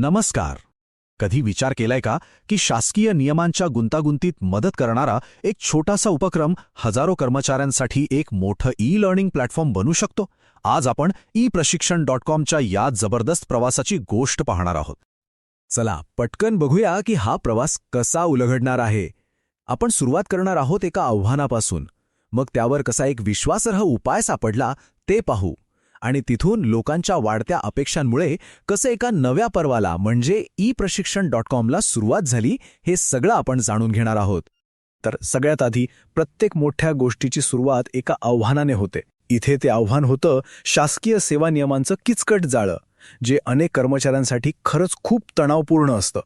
नमस्कार. कधी विचार केलाय का की शासकीय नियमांच्या गुंतागुंतीत मदत करणारा एक छोटासा उपक्रम हजारो कर्मचाऱ्यांसाठी एक मोठं ई लर्निंग प्लॅटफॉर्म बनू शकतो? आज आपण ई प्रशिक्षण डॉट कॉमच्या या जबरदस्त प्रवासाची गोष्ट पाहणार आहोत. चला पटकन बघूया की हा प्रवास कसा उलगडणार आहे. आपण सुरुवात करणार आहोत एका आव्हानापासून. मग त्यावर कसा एक विश्वासार्ह उपाय सापडला ते पाहू. आणि तिथून लोकांच्या वाढत्या अपेक्षांमुळे कसं एका नव्या पर्वाला म्हणजे ई प्रशिक्षण डॉट कॉमला सुरुवात झाली हे सगळं आपण जाणून घेणार आहोत. तर सगळ्यात आधी प्रत्येक मोठ्या गोष्टीची सुरुवात एका आव्हानाने होते. इथे ते आव्हान होतं शासकीय सेवा नियमांचं किचकट जाळं जे अनेक कर्मचाऱ्यांसाठी खरंच खूप तणावपूर्ण असतं.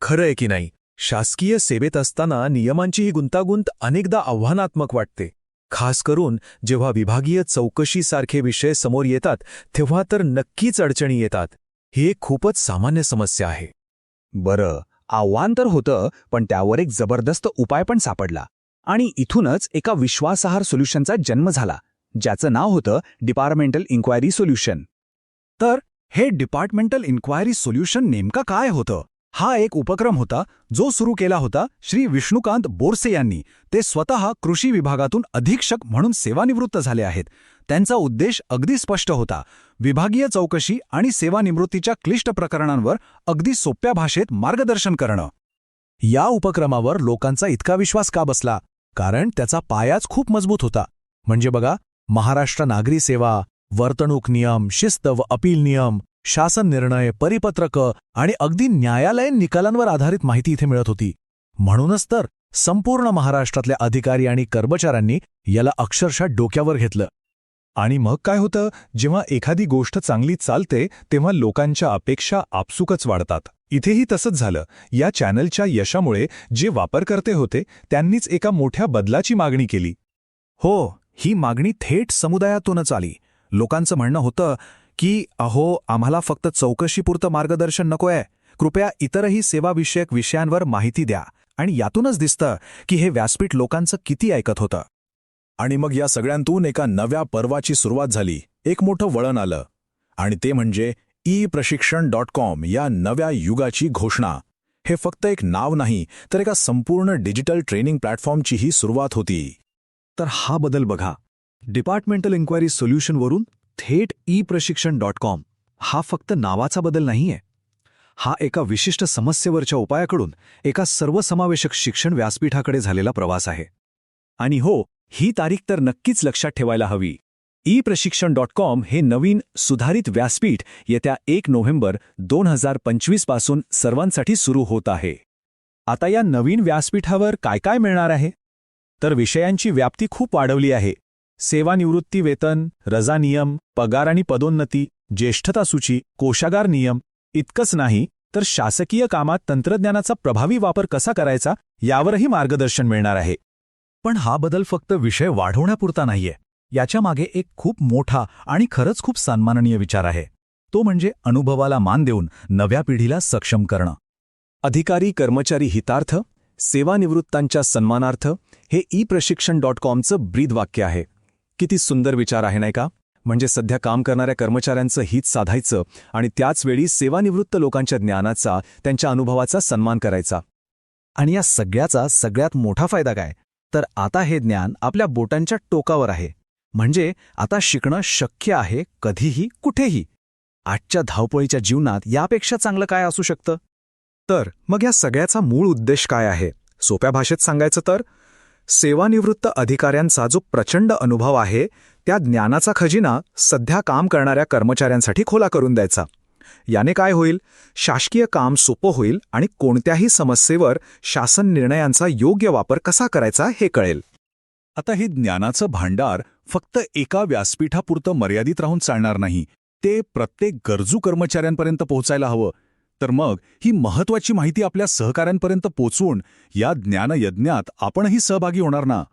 खरं आहे की नाही? शासकीय सेवेत असताना नियमांची ही गुंतागुंत अनेकदा आव्हानात्मक वाटते. खास करून जेव्हा विभागीय चौकशीसारखे विषय समोर येतात तेव्हा तर नक्कीच अडचणी येतात. ही एक खूपच सामान्य समस्या आहे. बरं आव्हान तर होतं पण त्यावर एक जबरदस्त उपाय पण सापडला. आणि इथूनच एका विश्वासार्ह सोल्युशनचा जन्म झाला ज्याचं नाव होतं डिपार्टमेंटल इन्क्वायरी सोल्युशन. तर हे डिपार्टमेंटल इन्क्वायरी सोल्युशन नेमका काय होतं? हा एक उपक्रम होता जो सुरू केला होता श्री विष्णुकांत बोरसे यांनी. ते स्वतः कृषी विभागातून अधीक्षक म्हणून सेवानिवृत्त झाले आहेत. त्यांचा उद्देश अगदी स्पष्ट होता. विभागीय चौकशी आणि सेवानिवृत्तीच्या क्लिष्ट प्रकरणांवर अगदी सोप्या भाषेत मार्गदर्शन करणं. या उपक्रमावर लोकांचा इतका विश्वास का बसला? कारण त्याचा पायाच खूप मजबूत होता. म्हणजे बघा महाराष्ट्र नागरी सेवा वर्तणूक नियम शिस्त व अपील नियम शासन निर्णय परिपत्रक आणि अगदी न्यायालयीन निकालांवर आधारित माहिती इथे मिळत होती. म्हणूनच तर संपूर्ण महाराष्ट्रातल्या अधिकारी आणि कर्मचाऱ्यांनी याला अक्षरशः डोक्यावर घेतलं. आणि मग काय होतं? जेव्हा एखादी गोष्ट चांगली चालते तेव्हा लोकांच्या अपेक्षा आपसुकच वाढतात. इथेही तसंच झालं. या चॅनलच्या यशामुळे जे वापरकर्ते होते त्यांनीच एका मोठ्या बदलाची मागणी केली. हो ही मागणी थेट समुदायातूनच आली. लोकांचं म्हणणं होतं की अहो आम्हाला फक्त चौकशीपुरतं मार्गदर्शन नकोय. कृपया इतरही सेवाविषयक विषयांवर माहिती द्या. आणि यातूनच दिसतं की हे व्यासपीठ लोकांचं किती ऐकत होतं. आणि मग या सगळ्यांतून एका नव्या पर्वाची सुरुवात झाली. एक मोठं वळण आलं. आणि ते म्हणजे ई प्रशिक्षण डॉट कॉम या नव्या युगाची घोषणा. हे फक्त एक नाव नाही तर एका संपूर्ण डिजिटल ट्रेनिंग प्लॅटफॉर्मचीही सुरुवात होती. तर हा बदल बघा. डिपार्टमेंटल इन्क्वायरी सोल्युशनवरून थेट ई प्रशिक्षण डॉट कॉम हा फक्त नावाचा बदल नाहीये. हा एका विशिष्ट समस्येवरच्या उपायाकडून एका सर्वसमावेशक शिक्षण व्यासपीठाकडे झालेला प्रवास आहे. आणि हो ही तारीख तर नक्कीच लक्षात ठेवायला हवी. ई प्रशिक्षण डॉट कॉम हे नवीन सुधारित व्यासपीठ येत्या एक नोव्हेंबर दोन हजार पंचवीसपासून सर्वांसाठी सुरू होत आहे. आता या नवीन व्यासपीठावर काय काय मिळणार आहे? तर विषयांची व्याप्ती खूप वाढवली आहे. सेवानिवृत्ती वेतन रजा नियम पगार आणि पदोन्नती ज्येष्ठता सूची कोशागार नियम इतकंच नाही तर शासकीय कामात तंत्रज्ञानाचा प्रभावी वापर कसा करायचा यावरही मार्गदर्शन मिळणार आहे. पण हा बदल फक्त विषय वाढवण्यापुरता नाहीये. याच्या मागे एक खूप मोठा आणि खरंच खूप सन्माननीय विचार आहे. तो म्हणजे अनुभवाला मान देऊन नव्या पिढीला सक्षम करणं. अधिकारी कर्मचारी हितार्थ सेवानिवृत्तांच्या सन्मानार्थ हे ई प्रशिक्षण डॉट कॉमचं ब्रीदवाक्य आहे. किती सुंदर विचार आहे नाही का? म्हणजे सध्या काम करणाऱ्या कर्मचाऱ्यांचं हित साधायचं आणि त्याचवेळी सेवानिवृत्त लोकांच्या ज्ञानाचा त्यांच्या अनुभवाचा सन्मान करायचा. आणि या सगळ्याचा सगळ्यात मोठा फायदा काय? तर आता हे ज्ञान आपल्या बोटांच्या टोकावर आहे. म्हणजे आता शिकणं शक्य आहे कधीही कुठेही. आजच्या धावपळीच्या जीवनात यापेक्षा चांगलं काय असू शकतं? तर मग या सगळ्याचा मूळ उद्देश काय आहे? सोप्या भाषेत सांगायचं तर सेवानिवृत्त अधिकाऱ्यांचा जो प्रचंड अनुभव आहे त्या ज्ञानाचा खजिना सध्या काम करणाऱ्या कर्मचाऱ्यांसाठी खोला करून द्यायचा. याने काय होईल? शासकीय काम सोपं होईल आणि कोणत्याही समस्येवर शासन निर्णयांचा योग्य वापर कसा करायचा हे कळेल. आता हे ज्ञानाचं भांडार फक्त एका व्यासपीठापुरतं मर्यादित राहून चालणार नाही. ते प्रत्येक गरजू कर्मचाऱ्यांपर्यंत पोहोचायला हवं. तर मग ही महत्वाची माहिती आपल्या सहकाऱ्यांपर्यंत पोचवून या ज्ञानयज्ञात आपणही सहभागी होणार ना?